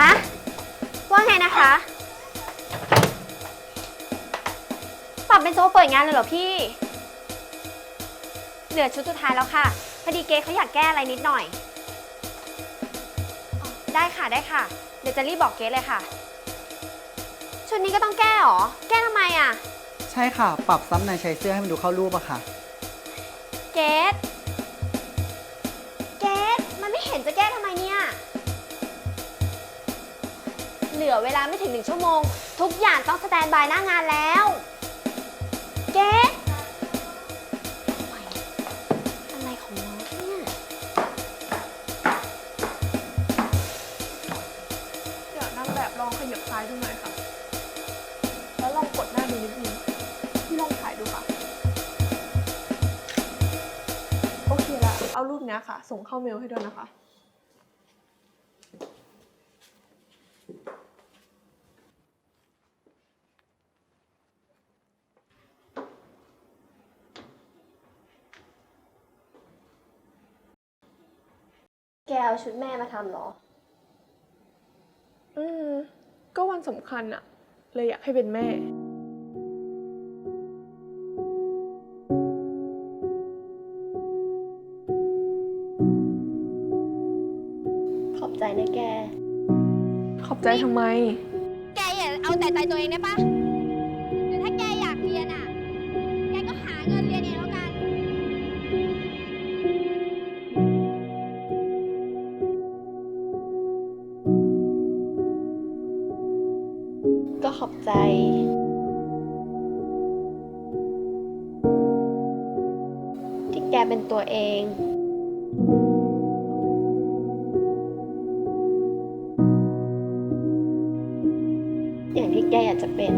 ฮะ ว่าไงนะคะ ปรับเป็นโซเปิดงานเลยเหรอพี่ เหลือชุดสุดท้ายแล้วค่ะ พอดีเกเขาอยากแก้อะไรนิดหน่อยอ๋อได้ค่ะได้ค่ะ เดี๋ยวจะรีบบอกเกเลยค่ะ ชุดนี้ก็ต้องแก้เหรอ แก้ทำไมอะ ใช่ค่ะ ปรับซ้ำในใช้เสื้อให้มันดูเข้ารูปอะค่ะ เกตเกตมันไม่เห็นจะแก้ทำไมเนี่ย เหลือเวลาไม่ถึงหนึ่งชั่วโมง ทุกอย่างต้องสแตนบายหน้างานแล้ว เกตอะไรของน้องเนี่ย เดี๋ยวนางแบบลองขยับซ้ายดูหน่อยค่ะ แล้วลองกดหน้าดูนิดนึงพี่ลองถ่ายดูค่ะ โอเคละ เอารูปเนี้ยค่ะ ส่งเข้าเมลให้ด้วยนะคะ เอาชุดแม่มาทำเหรอ อืม ก็วันสำคัญอะเลยอยากให้เป็นแม่ ขอบใจนะแก ขอบใจทำไม แกอย่าเอาแต่ใจตัวเองได้ปะหรือถ้าแกอยากเรียนอะ แกก็หาเงินเรียนเองแล้วกัน ขอบใจที่แกเป็นตัวเอง อย่างที่แกอยากจะเป็น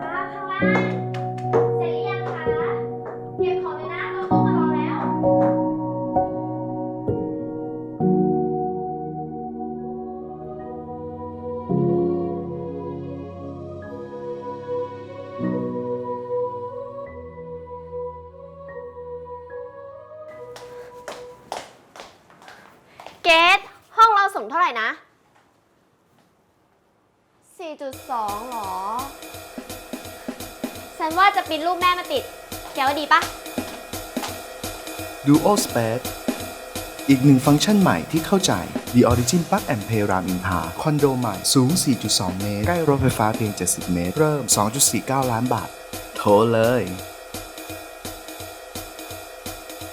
ค่ะข้างล่างเสร็จหรือยังคะ เก็บของเลยนะรถตู้มารอแล้ว เกตห้องเราสูงเท่าไหร่นะ 4.2หรอ ฉันว่าจะปริ้นรูปแม่มาติด แกว่าดีปะ Duo Space อีกหนึ่งฟังก์ชันใหม่ที่เข้าใจ The Origin Park and Play รามอินทาคอนโดใหม่สูง 4.2 เมตร ใกล้รถไฟฟ้าเพียง 70 เมตร เริ่ม 2.49 ล้านบาท โทรเลย